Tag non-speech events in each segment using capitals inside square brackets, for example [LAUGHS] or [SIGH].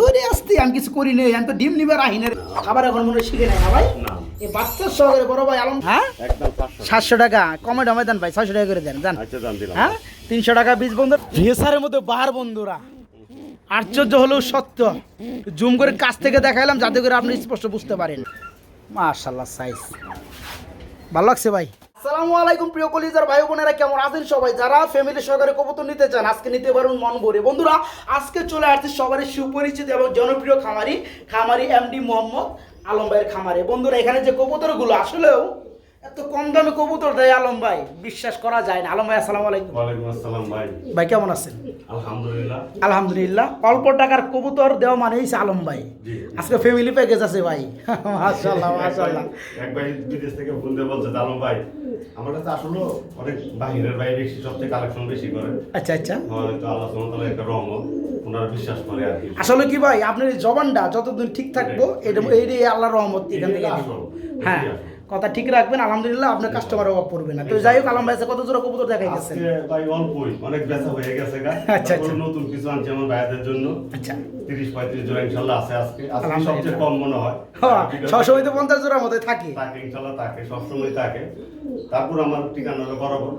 ওরে আসতে আমি কিছু করি নেই আমি তো ডিম নিবার আহিনে খাবার এখন মনে শিখে নাই ভাই। না। এই বাচ্চার সহকারে বড় ভাই আলম হ্যাঁ? সাতশো টাকা কমে ডমে দেন ভাই ছয়শো টাকা করে দেন আচ্ছা দাম দিলাম। হ্যাঁ? তিনশো টাকা বীজ বন্ধু। রেসারের মধ্যে বাহার বন্ধুরা। আশ্চর্য হলেও সত্য। জুম করে কাছ থেকে দেখাইলাম যাতে করে আপনি স্পষ্ট বুঝতে পারেন। মাশাল্লাহ সাইজ ভালো লাগছে ভাই। আসসালামু আলাইকুম, প্রিয় কলিজার ভাই বোনেরা, কেমন আছেন সবাই? যারা ফ্যামিলি সহকারে কবুতর নিতে চান, আজকে নিতে পারুন মন ভরে। বন্ধুরা, আজকে চলে আসছে সবারই সুপরিচিত এবং জনপ্রিয় খামারি খামারি এমডি মোহাম্মদ আলম ভাইয়ের খামারে। বন্ধুরা, এখানে যে কবুতরগুলো, আসলেও এত কম দামে কবুতর দেয় আলম ভাই বিশ্বাস করা যায় না। আলম ভাই আসসালামু আলাইকুম। ওয়ালাইকুম আসসালাম ভাই। ভাই কেমন আছেন? আলহামদুলিল্লাহ। আলহামদুলিল্লাহ অল্প টাকার কবুতর দেওয়া মানেই আলম ভাই। আজকে ফ্যামিলি প্যাকেজ আছে ভাই। [LAUGHS] মাশাআল্লাহ মাশাআল্লাহ। এক ভাই বিদেশ থেকে ফোন দিয়ে বলছে আলম ভাই আমার কাছে আসলে অনেক বাহিরের ভাই বেশি সবচেয়ে কালেকশন বেশি করে। আচ্ছা আচ্ছা। হয়তো আল্লাহ সুবহানাহু একটা ওনারা বিশ্বাস করে আর কি। আসলে কি ভাই আপনার এই জবানটা যতদিন ঠিক থাকব এটা এই আল্লাহর রহমত এখান থেকে হ্যাঁ। কথা ঠিক রাখবেন আলহামদুলিল্লাহ আপনার কাস্টমার অভাব পড়বে না। তো যাই হোক আলম ভাই কত জোড়া কবুতর দেখাই গেছে ভাই অল্পই অনেক ব্যথা হয়ে গেছে গা। আচ্ছা, আচ্ছা। নতুন কিছু আনছি আমার ভাইদের জন্য। আচ্ছা। তিরিশ পঁয়ত্রিশ জোড়া ইনশাল্লাহ আছে আজকে। আজকে সবচেয়ে কম মনে হয়। হ্যাঁ সবসময় তো পঞ্চাশ জোড়ার মধ্যে থাকে। তাকে ইনশাল্লাহ তাকে সবসময় তাকে তারপর আমার ঠিকানা হলো বরাবর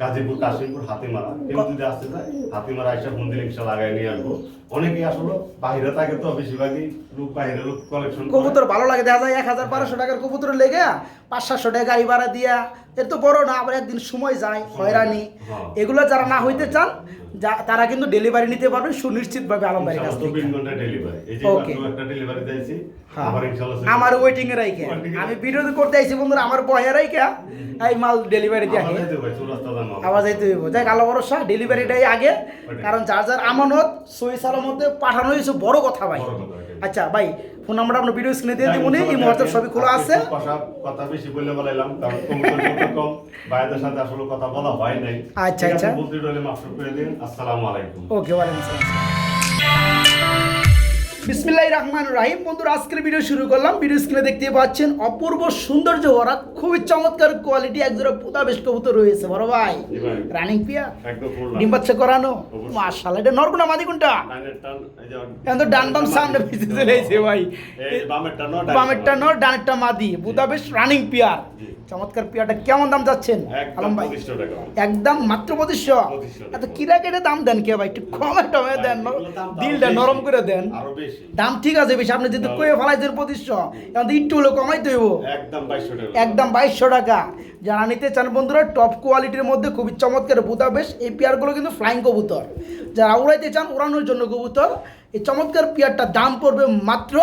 গাজীপুর কাশিমপুর হাতিমারা। কেউ যদি আসতে চায় হাতিমারা আইসা ফোন দিলে ইনশাল্লাহ আগায় নিয়ে আসব। অনেকেই আসলো বাইরে থাকে তো বেশিরভাগই লোক বাইরে লোক কালেকশন কবুতর ভালো লাগে দেখা যায় এক হাজার বারোশো টাকার কবুতর লেগে পাঁচ সাতশো টাকা গাড়ি ভাড়া দিয়া এর তো বড় না আবার একদিন সময় যায় হয়রানি। হ্যাঁ। এগুলো যারা না হইতে চান তারা কিন্তু ডেলিভারি নিতে পারবেন সুনিশ্চিতভাবে ভাবে আলম কাছ থেকে। চব্বিশ হ্যাঁ। আমার ওয়েটিং এ রাইখে আমি ভিডিও করতে আইছি বন্ধুরা আমার বয়ে রাইখে এই মাল ডেলিভারি দিয়ে। আওয়াজ আইতে হইব। যাই আল্লাহ ভরসা ডেলিভারিটাই আগে। কারণ যার যার আমানত সই সালামতে পাঠানো হয়েছে বড় কথা ভাই। আচ্ছা ভাই ফোন নাম্বারটা আপনার ভিডিও স্ক্রিনে দিয়ে যাই দিব এই মুহূর্তে সবই খোলা আছে। কথা বেশি বলে বলাইলাম কারণ কম। ভাইদের সাথে আসলে কথা বলা হয় নাই। আচ্ছা, আচ্ছা। বলতে করে দিন। আসসালামু আলাইকুম। ওকে ওয়ালাইকুম আসসালাম। বিসমিল্লাহির রহমানির রহিম। বন্ধুরা আজকের ভিডিও শুরু করলাম। ভিডিও স্ক্রিনে দেখতে পাচ্ছেন অপূর্ব সৌন্দর্য ওরা খুবই চমৎকার কোয়ালিটি এক একজোড়া পুতা বেশ কবুতর রয়েছে। বড় ভাই রানিং পিয়া একদম ডিম বাচ্চা করানো। মাশাআল্লাহ এটা নরকুনা মাদি কোনটা? এখন তো ডান বাম সামনে পিছিয়ে চলে ভাই। বামেরটা নর ডানেরটা মাদি। বুদা বেশ রানিং পিয়ার চমৎকার পিয়ারটা কেমন দাম যাচ্ছেন আলম ভাই। 2500 টাকা। একদম মাত্র পঁচিশশো? 2500 এত কিরা কেটে দাম দেন কে ভাই? একটু কমে টমে দেন। দিলটা নরম করে দেন। আরও বেশি। দাম ঠিক আছে বেশি আপনি দাম- কয়ে ফেলাইছেন পঁচিশশো এখন একটু হলেও কমাইতে হইব। একদম 2200 টাকা। একদম বাইশশো টাকা। যারা নিতে চান বন্ধুরা টপ কোয়ালিটির মধ্যে খুবই চমৎকার বুদা বেশ। এই পেয়ারগুলো কিন্তু ফ্লাইং কবুতর। যারা উড়াইতে চান উড়ানোর জন্য কবুতর এই চমৎকার পেয়ারটার দাম পড়বে মাত্র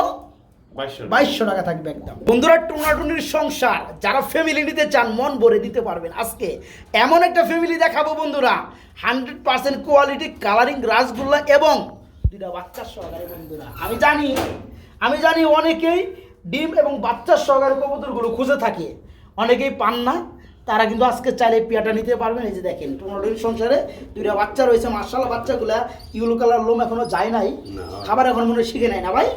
বাইশশো টাকা। থাকবে একদম। বন্ধুরা টুনাটুনির সংসার যারা ফ্যামিলি নিতে চান মন ভরে দিতে পারবেন। আজকে এমন একটা ফ্যামিলি দেখাবো বন্ধুরা। Hundred percent quality colouring rasgulla এবং দুটা বাচ্চার সহকারে বন্ধুরা আমি জানি আমি জানি অনেকেই ডিম এবং বাচ্চার সহকারে কবুতরগুলো খুঁজে থাকে অনেকেই পান না তারা কিন্তু আজকে চাইলে পিয়াটা নিতে পারবেন এই যে দেখেন টুনাটুনির সংসারে দুইটা বাচ্চা রয়েছে মার্শাল বাচ্চাগুলা ইউলো কালার লোম এখনও যায় নাই খাবার এখন মনে শিখে নাই না ভাই।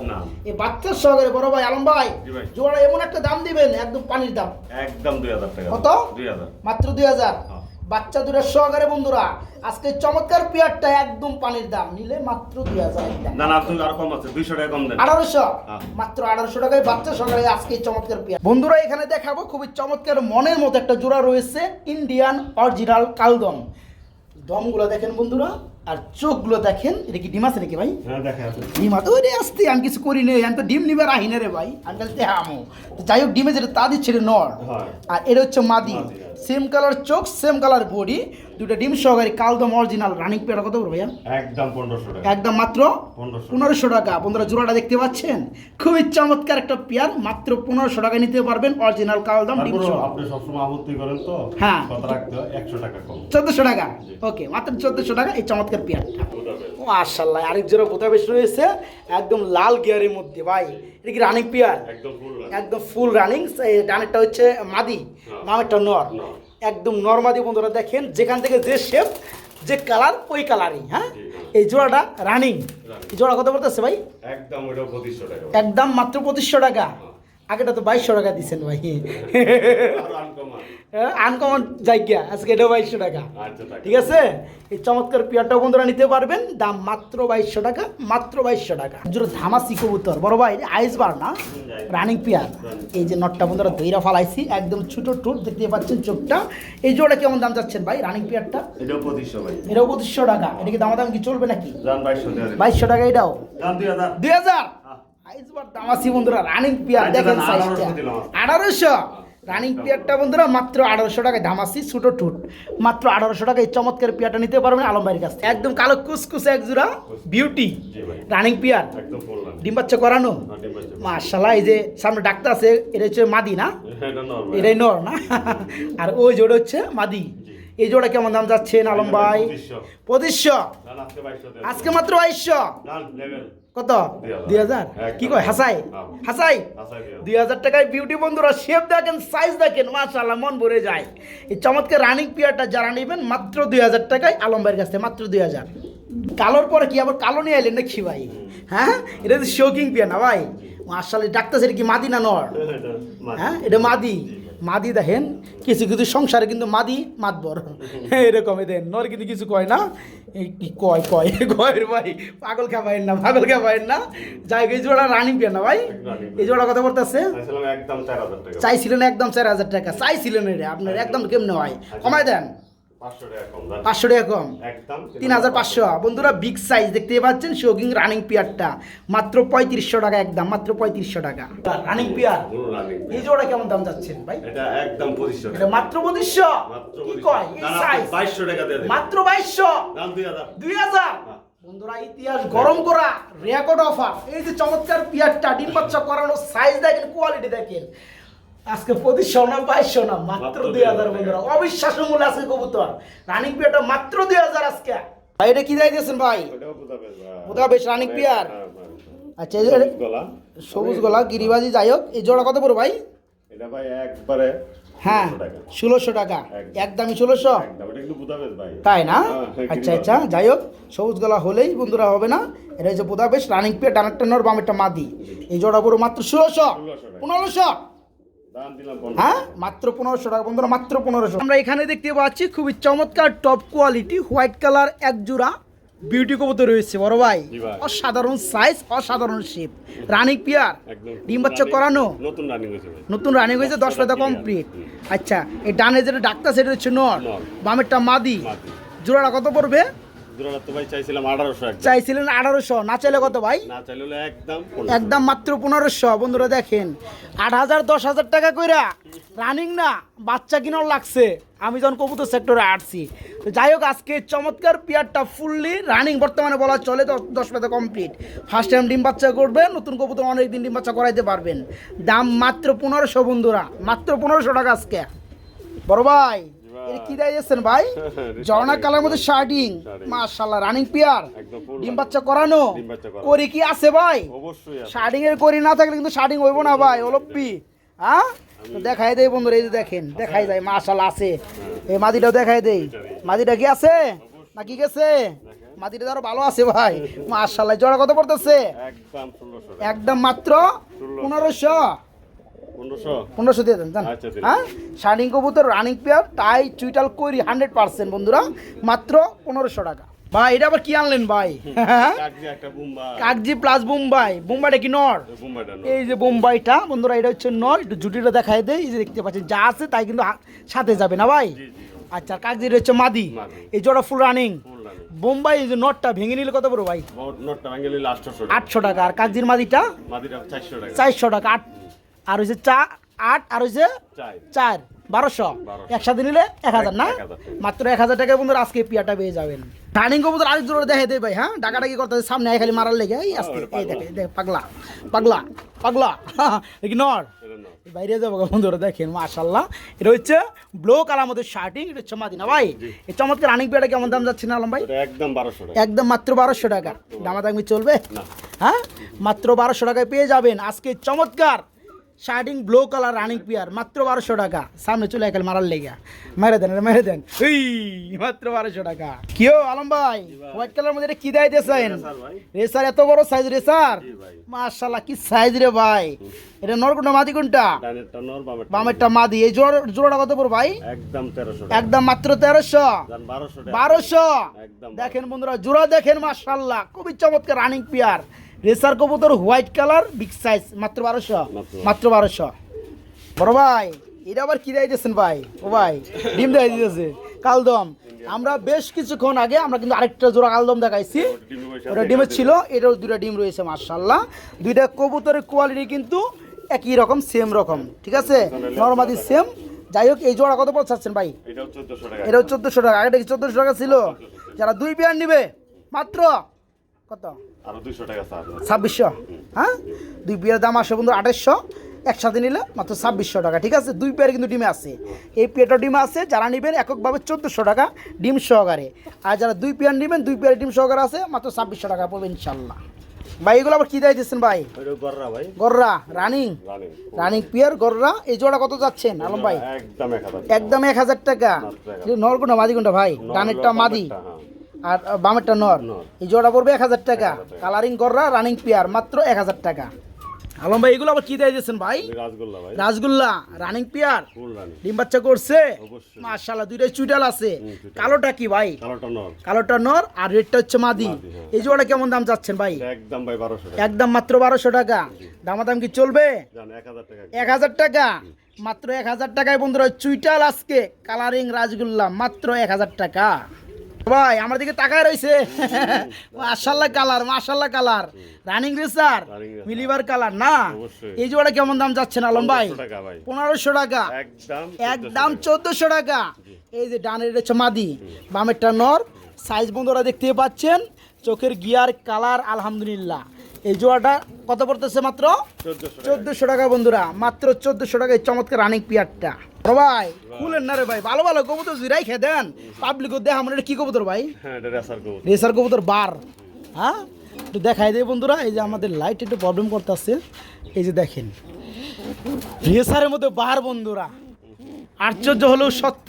এই বাচ্চার সহকারে বড় ভাই আলম ভাই জি ভাই। জোড়া এমন একটা দাম দিবেন একদম পানির দাম একদম 2000 টাকা। কত? 2000 মাত্র দুই হাজার হ্যাঁ। বাচ্চা দুটার সহকারে বন্ধুরা আজকে চমৎকার পেয়ারটা একদম পানির দাম নিলে মাত্র দুই হাজার না না তুমি আর কম আছে 200 টাকা কম দেন। আঠারোশো? হ্যাঁ। মাত্র আঠারোশো টাকায় বাচ্চা সহকারে আজকে চমৎকার পেয়ার। বন্ধুরা এখানে দেখাবো খুবই চমৎকার মনের মতো একটা জোড়া রয়েছে ইন্ডিয়ান অরিজিনাল কালদম দমগুলো দেখেন বন্ধুরা আর চোখগুলো দেখেন এটা কি ডিম আছে নাকি ভাই? ডিম আছে। ডিম হাতে ওরে আসতে আমি কিছু করি নেই আমি তো ডিম নিবার আহিনে রে ভাই। আমি বলতে আমো। তো যাই হোক ডিমে যেটা তা দিচ্ছে নর। আর এটা হচ্ছে মাদি, সেম কালার চোখ সেম কালার বডি দুটো ডিম সহকারী কালদম অরিজিনাল রানিং পেয়ারা কত করে ভাইয়া? একদম 1500 টাকা। একদম মাত্র 1500 পনেরোশো টাকা। বন্ধুরা জোড়াটা দেখতে পাচ্ছেন? খুবই চমৎকার একটা পেয়ার মাত্র পনেরোশো টাকা নিতে পারবেন অরিজিনাল কালদম ডিম সহ। আপনি সবসময় আপত্তি করেন তো? হ্যাঁ। 100 টাকা কম। চোদ্দোশো টাকা? ওকে মাত্র চোদ্দোশো টাকা এই চমৎকার পেয়ারটা মার্শাল্লাহ আরেক জোড়া বেশ রয়েছে একদম লাল গিয়ারের মধ্যে ভাই। এটা কি রানিং পেয়ার একদম ফুল একদম ফুল রানিং ডানেরটা হচ্ছে মাদি মামেরটা নর। নর। একদম নর্মাদি বন্ধুরা দেখেন যেখান থেকে যে শেপ যে কালার ওই কালারই হ্যাঁ? এই জোড়াটা রানিং জোড়া কত বলতেছে ভাই? একদম ওটা 2500 টাকা। একদম মাত্র পঁচিশশো টাকা। আগেটা তো বাইশশো টাকা দিচ্ছেন ভাই। আনকমন আনকমন জায়গা আজকে এটা বাইশশো টাকা। আচ্ছা ঠিক আছে? এই চমৎকার পেয়ারটাও বন্ধুরা নিতে পারবেন দাম মাত্র বাইশশো টাকা মাত্র বাইশশো টাকা। জোরে ধামাসি কবুতর বড় ভাই আইস বার না? রানিং পেয়ার এই যে নটটা বন্ধুরা দইরা ফালাইছি একদম ছোট টুট দেখতে পাচ্ছেন চোখটা। এই জোড়া কেমন দাম যাচ্ছেন ভাই রানিং পেয়ারটা এটাও পঁচিশশো ভাই। এটাও পঁচিশশো টাকা। এটা কি দামাদাম কি চলবে নাকি? বাইশশো টাকা। এটাও? দুই হাজার? হ্যাঁ। দামাসি বন্ধুরা রানিং পেয়ার আচ্ছা, দেখেন সাইজটা আঠারোশো রানিং পেয়ারটা বন্ধুরা মাত্র আঠারোশো টাকায় দামাসি ছোটো টুট মাত্র আঠারোশো টাকায় চমৎকার পেয়ারটা নিতে পারবেন আলমবাড়ির কাছ থেকে। একদম কালো কুসকুসে এক জোড়া বিউটি রানিং পেয়ার ডিম বাচ্চা করানো? মার্শাল্লাহ এই যে সামনে ডাক্তার আছে এটা হচ্ছে মাদি না? এটাই নর না? আর ওই জোড়া হচ্ছে মাদি। এই জোড়া কেমন দাম যাচ্ছেন আলম ভাই পঁচিশশো? আজকে মাত্র বাইশশো? কত? দুই হাজার। কি কয়? হাসাই। হাসাই? দুই হাজার টাকায় বিউটি বন্ধুরা শেপ দেখেন সাইজ দেখেন মাশাআল্লাহ মন ভরে যায়। এই চমৎকার রানিং পিয়ারটা যারা নেবেন মাত্র দুই হাজার টাকায় আলম ভাইয়ের কাছ মাত্র দুই হাজার। কালোর পরে কি আবার কালো নিয়ে এলেন নাকি ভাই? হ্যাঁ? এটা তো শোকিং পিয়া না ভাই? মার্শাল্লাহ ডাক্তার সেটা কি মাদি না নর? [LAUGHS] হ্যাঁ? এটা মাদি। মাদি দেখেন কিছু কিছু সংসারে কিন্তু মাদি মাতবর এরকম দেন নর কিন্তু কিছু কয় না। এই কি কয় কয় কয়ের ভাই পাগল খাবাইন না পাগল খাবাইন না। যাই এই জোড়া রানিং পেয়ে না ভাই? এই জোড়া কথা বলতেছে আসলে একদম চার হাজার টাকা। চাইছিলেন একদম চার হাজার টাকা চাইছিলেন রে আপনার একদম কেমনে হয়? কমাই দেন। পাঁচশো টাকা কম। যান। পাঁচশো টাকা কম। একদম তিন হাজার পাঁচশো। বন্ধুরা বিগ সাইজ দেখতে পাচ্ছেন শোকিং রানিং পিয়ারটা মাত্র পঁয়ত্রিশশো টাকা একদম মাত্র পঁয়ত্রিশশো টাকা। রানিং পিয়ার এই জোড়া কেমন দাম যাচ্ছেন ভাই? এটা একদম পঁচিশশো এটা মাত্র পঁচিশশো? কি কয়? এই সাইজ বাইশশো টাকা দিয়ে মাত্র বাইশশো? দাম দুই হাজার। দুই হাজার? হ্যাঁ। বন্ধুরা ইতিহাস গরম করা রেকর্ড অফার এই যে চমৎকার পিয়ারটা ডিম বাচ্চা করানো সাইজ দেখেন কোয়ালিটি দেখেন। আজকে পঁচিশশো না বাইশশো না মাত্র দুই হাজার 2000 বন্ধুরা। অবিশ্বাস্য মূল্য আজকে কবুতর। রানিং পিয়ারটা মাত্র দুই হাজার আজকে। ভাই এটা কি যাই দিয়েছেন ভাই? ওটাও বেশ রানিক পেয়ার। হ্যাঁ, হ্যাঁ। আচ্ছা সবুজ গলা। গিরিবাজি যাই হোক এই জোড়া কত পড়ো ভাই? এটা ভাই একবারে হ্যাঁ ষোলোশো টাকা। একদমই ষোলোশো? তাই না? হ্যাঁ, আচ্ছা আচ্ছা যাই হোক সবুজ গলা হলেই বন্ধুরা হবে না। এটা হচ্ছে বোধা বেশ রানিং পেয়ে ডানারটা নর বামেরটা মাদি। এই জোড়া পুরো মাত্র ষোলোশো। 1600 পনেরোশো। হ্যাঁ? মাত্র পনেরোশো টাকা বন্ধুরা মাত্র পনেরোশো। আমরা এখানে দেখতে পাচ্ছি খুবই চমৎকার টপ কোয়ালিটি হোয়াইট কালার এক জোড়া বিউটি কবুতর রয়েছে। বড় ভাই অসাধারণ সাইজ অসাধারণ শেপ রানিং পিয়ার ডিম বাচ্চা করানো। নতুন রানিং হয়েছে ভাই। নতুন রানিং হয়েছে দশ পাতা কমপ্লিট আচ্ছা এই ডানে যেটা ডাক্তার সেটা হচ্ছে নর। নর। বামেরটা মাদি। জোড়াটা কত পড়বে? দুরাটা তো ভাই চাইছিলাম চাইছিলেন আঠারোশো না চাইলে কত ভাই? না চাইলে একদম একদম মাত্র পনেরোশো। বন্ধুরা দেখেন আট হাজার দশ হাজার টাকা কইরা রানিং না বাচ্চা কিনার লাগছে। আমি যখন কবুতর সেক্টরে আসছি তো যাই হোক আজকে চমৎকার পিয়ারটা ফুললি রানিং বর্তমানে বলা চলে দশ- পাতা কমপ্লিট ফার্স্ট টাইম ডিম বাচ্চা করবে নতুন কবুতর অনেক দিন ডিম বাচ্চা করাইতে পারবেন। দাম মাত্র পনেরোশো বন্ধুরা। মাত্র পনেরোশো টাকা আজকে। বড় ভাই। কি দেয় যাচ্ছেন ভাই? [LAUGHS] জর্না কালার মধ্যে শার্টিং। মাশাল্লাহ রানিং পিয়ার। ডিম বাচ্চা করানো। করি কি আছে ভাই? শার্টিং এর করি না থাকলে কিন্তু শার্টিং হইব না ভাই অলপ্পি। হ্যাঁ? দেখাই দেই বন্ধুরা এই যে দেখেন দেখাই যায় মাশাল্লাহ আছে। এই মাদিটাও দেখাই দেই। মাদিটা কি আছে? না কি গেছে? মাদিটা তো আরও ভালো আছে ভাই। [LAUGHS] মাশাল্লাহ জোড়া কত পড়তেছে? একদম একদম মাত্র পনেরোশো। পনেরোশো? দিয়ে দেন জান আচ্ছা, হ্যাঁ? শার্টিং কবুতর রানিং পেয়ার টাই চুইটাল করি হান্ড্রেড পার্সেন্ট বন্ধুরা। মাত্র পনেরোশো টাকা। ভাই এটা আবার কি আনলেন ভাই? [LAUGHS] কাকজি প্লাস বুম্বাই। বুম্বাইটা কি নর? এই যে বোম্বাইটা বন্ধুরা এটা হচ্ছে নর। একটু জুটিটা দেখাই দেয় এই যে দেখতে পাচ্ছেন যা আছে তাই কিন্তু সাথে যাবে না ভাই। আচ্ছা কাকজির হচ্ছে মাদি। এই জোড়া ফুল রানিং বোম্বাই এই যে নটটা ভেঙে নিলে কত বড় ভাই? নোটটা ভেঙে নিলে আটশো টাকা। আর কাকজির মাদিটা? মাদিটা চারশো টাকা। চারশো টাকা। আট আর হচ্ছে চা আট আর হচ্ছে চার। বারোশো। 1200 একসাথে নিলে এক হাজার না? মাত্র এক হাজার টাকা বন্ধুরা আজকে পিয়াটা পেয়ে যাবেন। রানিং কবুতর আরেক জোরে দেখে ভাই হ্যাঁ? ডাকাডাকি করতে সামনে খালি মারার লেগে। এই আজকে এই। দেখে দেখ পাগলা পাগলা পাগলা। [LAUGHS] দেখি নর। এটা নাও। বাইরে যাব বন্ধুরা দেখেন মাশাল্লাহ এটা হচ্ছে ব্লু কালার মধ্যে শার্টিং এটা হচ্ছে মাদিনা। ভাই এই চমৎকার রানিং পেয়াটা কেমন দাম যাচ্ছে না আলম ভাই? এটা একদম বারোশো একদম মাত্র বারোশো টাকা। দামাদামি চলবে? না। হ্যাঁ? মাত্র বারোশো টাকায় পেয়ে যাবেন। আজকে চমৎকার shirting blue colour running pair মাত্র বারোশো টাকা। সামনে চলে একাল মারার লেগা মেরে দেন মেরে দেন। এই মাত্র বারোশো টাকা। কিও আলম ভাই? হোয়াইট কালার মধ্যে এটা কি দেয় দিয়েছেন স্যার রেসার এত বড় সাইজ রেসার ভাই। কি সাইজ রে ভাই। এটা নর কোনটা মাদি কোনটা? বামেরটা বামেরটা মাদি। এই জোড়া জোড়াটা কত পড়ো ভাই? একদম তেরোশো একদম মাত্র তেরোশো। বারোশো দেখেন বন্ধুরা জোড়া দেখেন মাশাল্লাহ। খুবই চমৎকার রানিং পিয়ার রেসার কবুতর হোয়াইট কালার বিগ সাইজ মাত্র বারোশো। মাত্র। বারোশো। বড় ভাই এটা আবার কি দেয় দিয়েছেন ভাই? ও ভাই ডিম দেয় দিতেছে কালদম। আমরা বেশ কিছুক্ষণ আগে আমরা কিন্তু আরেকটা জোড়া কালদম দেখাইছি। ওটা ডিমের ছিল এটাও দুটা ডিম রয়েছে মার্শাল্লাহ দুইটা কবুতরের কোয়ালিটি কিন্তু একই রকম সেম রকম। ঠিক আছে? নর্মাদি সেম যাই হোক এই জোড়া কত পৌঁছাচ্ছেন ভাই? এটাও চোদ্দশো টাকা। এটাও চোদ্দোশো টাকা। আগেটা কি চোদ্দোশো টাকা ছিল। যারা দুই পেয়ার নিবে মাত্র কত? আরও টাকা ছাব্বিশশো? হ্যাঁ? দুই পেয়ার দাম আসে বন্ধু আঠাশশো একসাথে নিলে মাত্র ছাব্বিশশো টাকা ঠিক আছে? দুই পেয়ার কিন্তু ডিমে আছে। এই পেয়ারটা ডিমে আছে যারা নেবেন এককভাবে চোদ্দোশো টাকা ডিম সহকারে। আর যারা দুই পেয়ার নেবেন দুই পেয়ার ডিম সহকারে আছে মাত্র ছাব্বিশশো টাকা পড়বে ইনশাল্লাহ। ভাই এগুলো আবার কী দেয় দিচ্ছেন ভাই। গররা রানিং। রানিং। পিয়ার গররা এই জোড়া কত যাচ্ছেন আলম ভাই? একদম এক হাজার টাকা। নর কোনটা মাদি কোনটা ভাই ডানেরটা মাদি। আর বামেরটা নর। এই জোড়া পড়বে এক হাজার টাকা। কালারিং গররা রানিং পেয়ার মাত্র এক হাজার টাকা। আলম ভাই এগুলো আবার কি দিয়ে দিয়েছেন ভাই? রাসগোল্লা ভাই। রাসগোল্লা রানিং পিয়ার ডিম বাচ্চা করছে। মাশাল্লাহ দুইটাই চুইটাল আছে। কালোটা কি ভাই? কালোটা নর। কালোটা নর আর রেডটা হচ্ছে মাদি। হ্যাঁ। এই জোড়া কেমন দাম যাচ্ছেন ভাই? একদম ভাই টাকা। একদম মাত্র বারোশো টাকা। দামাদাম কি চলবে? এক হাজার টাকা। এক হাজার টাকা। মাত্র এক হাজার টাকায় বন্ধুরা চুইটাল আজকে। কালারিং রাজগুল্লা মাত্র এক হাজার টাকা। ভাই আমার দিকে তাকায় রয়েছে মাশাল্লাহ কালার মাশাল্লাহ কালার। Running racer. মিলিবার কালার না। এই জোড়া কেমন দাম যাচ্ছে না আলম ভাই? 1500 টাকা পনেরোশো টাকা। একদম একদম চোদ্দশো টাকা। এই যে ডানের হচ্ছে মাদি বামেরটা নর। সাইজ বন্ধুরা দেখতে পাচ্ছেন চোখের গিয়ার কালার আলহামদুলিল্লাহ। এই জোয়াটা কত পড়তেছে মাত্র? চোদ্দশো টাকা। বন্ধুরা মাত্র চোদ্দশো টাকা এই চমৎকার রানিং পিয়ারটা ভাই খুলেন না রে ভাই ভালো ভালো কবুতর জিরাই খেয়ে দেন। পাবলিক দেখ আমরা কি কবুতর ভাই? হ্যাঁ রেসার কবুতর। বার। হ্যাঁ? একটু দেখাই দেয় বন্ধুরা এই যে আমাদের লাইট একটু প্রবলেম করতেছে। এই যে দেখেন রেসারের মধ্যে বার বন্ধুরা। আশ্চর্য হলেও সত্য।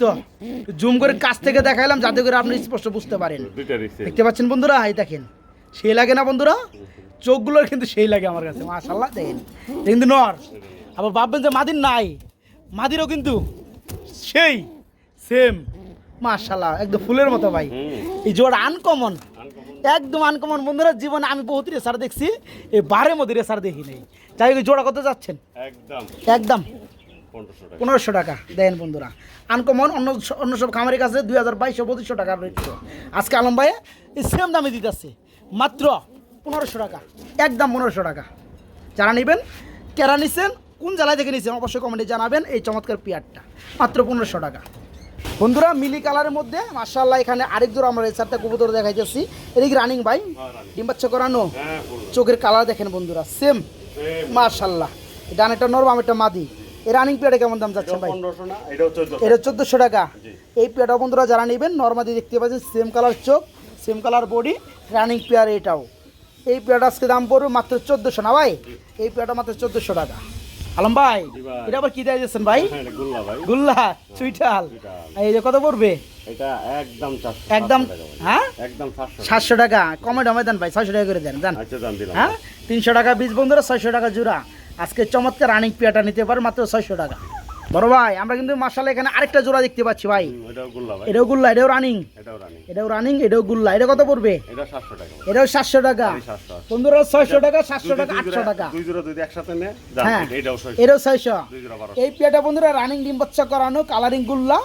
জুম করে কাছ থেকে দেখাইলাম যাতে করে আপনি স্পষ্ট বুঝতে পারেন। দেখতে পাচ্ছেন বন্ধুরা? এই দেখেন সেই লাগে না বন্ধুরা? চোখগুলোর কিন্তু সেই লাগে আমার কাছে মাশাল্লাহ দেখেন কিন্তু নর। আবার ভাববেন যে মাদির নাই মাদিরও কিন্তু সেই সেম মাশাল্লাহ একদম ফুলের মতো ভাই। এই জোড়া আনকমন একদম আনকমন বন্ধুরা জীবনে আমি বহুত রেসার দেখছি এই বারের মধ্যে রেসার দেখি নেই। যাই হোক জোড়া কত যাচ্ছেন? একদম। একদম। পনেরোশো টাকা। দেন বন্ধুরা আনকমন অন্য অন্য সব খামারের কাছে দুই হাজার বাইশশো পঁচিশশো টাকা রেট। আজকে আলম ভাই এই সেম দামে দিতেছে। মাত্র পনেরোশো টাকা। একদম পনেরোশো টাকা। যারা নেবেন কেরা নিছেন কোন জেলায় থেকে নিছেন অবশ্যই কমেন্টে জানাবেন এই চমৎকার পেয়ারটা। মাত্র পনেরোশো টাকা। বন্ধুরা মিলি কালারের মধ্যে মার্শাল্লাহ এখানে আরেক জোড়া আমরা এই চারটা কবুতর দেখাইতেছি। এদিকে রানিং ভাই হ্যাঁ, running। ডিম বাচ্চা করানো। হ্যাঁ চোখের কালার দেখেন বন্ধুরা সেম। মার্শাল্লাহ ডানেরটা নরম আমেরটা মাদি। এই রানিং পেয়ারে কেমন দাম যাচ্ছে ভাই? এটা চোদ্দোশো। টাকা। এই পেয়ারটা বন্ধুরা যারা নেবেন নর্মাদি দেখতে পাচ্ছেন সেম কালার চোখ। Same colour body running pair এটাও। এই পেয়ারটা আজকে দাম পড়বে মাত্র চোদ্দোশো না ভাই? এই পেয়ারটা মাত্র চোদ্দোশো টাকা। আলম ভাই এটা আবার কি দেয় দিচ্ছেন ভাই? হ্যাঁ গুল্লা চুইটাল। এই যে কত পড়বে? একদম হ্যাঁ? সাতশো। টাকা। কমে ডমে দেন ভাই ছয়শো টাকা করে দেন দেন আচ্ছা হ্যাঁ? তিনশো টাকা বীজ বন্ধুরা ছয়শো টাকা জোড়া। আজকে চমৎকার রানিং পেয়ারটা নিতে পারে মাত্র ছয়শো টাকা। বড় ভাই আমরা কিন্তু মাসালে এখানে আরেকটা জোড়া দেখতে পাচ্ছি ভাই। এটাও গুল্লা এটাও রানিং। এটাও রানিং। এটাও গুল্লা। এটা কত পড়বে। এটাও সাতশো টাকা বন্ধুরা ছয়শো টাকা সাতশো দুই টাকা আটশো টাকা। হ্যাঁ এটাও ছয়শো। এই পিয়াটা বন্ধুরা রানিং ডিম বাচ্চা করানো কালারিং গুল্লা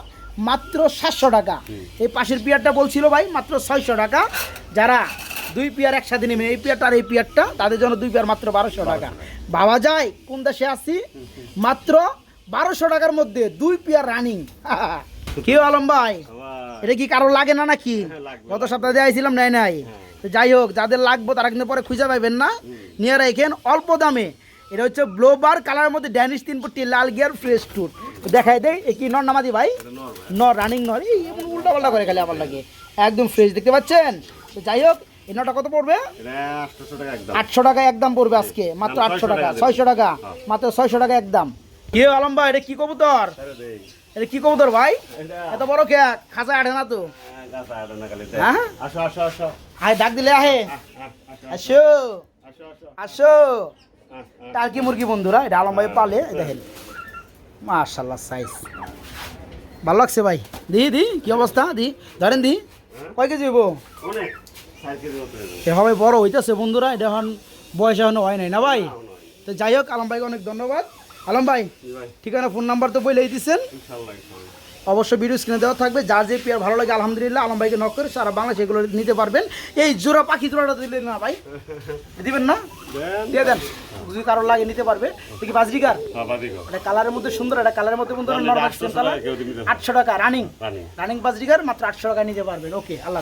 মাত্র সাতশো টাকা। এই পাশের পিয়ারটা বলছিল ভাই মাত্র ছয়শো টাকা। যারা দুই পিয়ার একসাথে নেবে এই পিয়ারটা আর এই পিয়ারটা তাদের জন্য দুই পিয়ার মাত্র বারোশো টাকা। ভাবা যায় কোন দেশে আসি মাত্র বারোশো টাকার মধ্যে দুই পিয়ার রানিং [LAUGHS] কি আলম ভাই? এটা কি কারও লাগে না নাকি? হ্যাঁ, গত সপ্তাহে আইছিলাম নাই নাই। তো যাই হোক যাদের লাগবে তারা কিন্তু পরে খুঁজে পাইবেন না। নিয়ে রাখেন অল্প দামে। এটা হচ্ছে ব্লোবার কালারের মধ্যে ড্যানিশ তিন ফুটি লাল গিয়ার ফ্রেশ টুট দেখাই দেয় এ কি নর নামাদি ভাই? নর। নর রানিং নর। এই উল্টা পাল্টা করে খালি আমার লাগে। একদম ফ্রেশ দেখতে পাচ্ছেন? তো যাই হোক এই নটা কত পড়বে? আটশো টাকা একদম পড়বে আজকে মাত্র আটশো টাকা টাকা ছয়শো টাকা হ্যাঁ। মাত্র ছয়শো টাকা একদম। কি আলম ভাই এটা কি কবুতর? এটা কি কবুতর ভাই? এত বড় কে? খাঁচা আঠে না তো? হ্যাঁ। হ্যাঁ? ডাক দিলে আহে। আসো আসো। টার্কি মুরগি বন্ধুরা? এটা আলম ভাই পালে দেখেন। মাশাল্লাহ সাইজ ভালো লাগছে ভাই। দি দি কি অবস্থা? দি ধরেন দি। কয় কেজি হইব? হয়ে। এভাবে বড় হইতেছে বন্ধুরা এটা এখন বয়স এখনও হয় নাই না ভাই? তো যাই হোক আলম ভাইকে অনেক ধন্যবাদ। আলম ভাই ঠিকানা ফোন নাম্বার তো বলেই দিচ্ছেন। অবশ্যই ভিডিও স্ক্রিনে দেওয়া থাকবে। যার যে পেয়ার ভালো লাগে আলহামদুলিল্লাহ আলম ভাইকে নক করে সারা বাংলা সেগুলো নিতে পারবেন। এই জোড়া পাখি জোড়াটা দিলেন না ভাই? [LAUGHS] দিবেন না? দিয়ে দেন। যদি কারও লাগে নিতে পারবে। দেখি বাজরিকার। হ্যাঁ, এটা কালারের মধ্যে সুন্দর এটা কালারের মধ্যে নর্মাল আটশো টাকা কালার। আটশো রানিং রানী। বাজরিকার মাত্র আটশো টাকা নিতে পারবেন ওকে আল্লাহ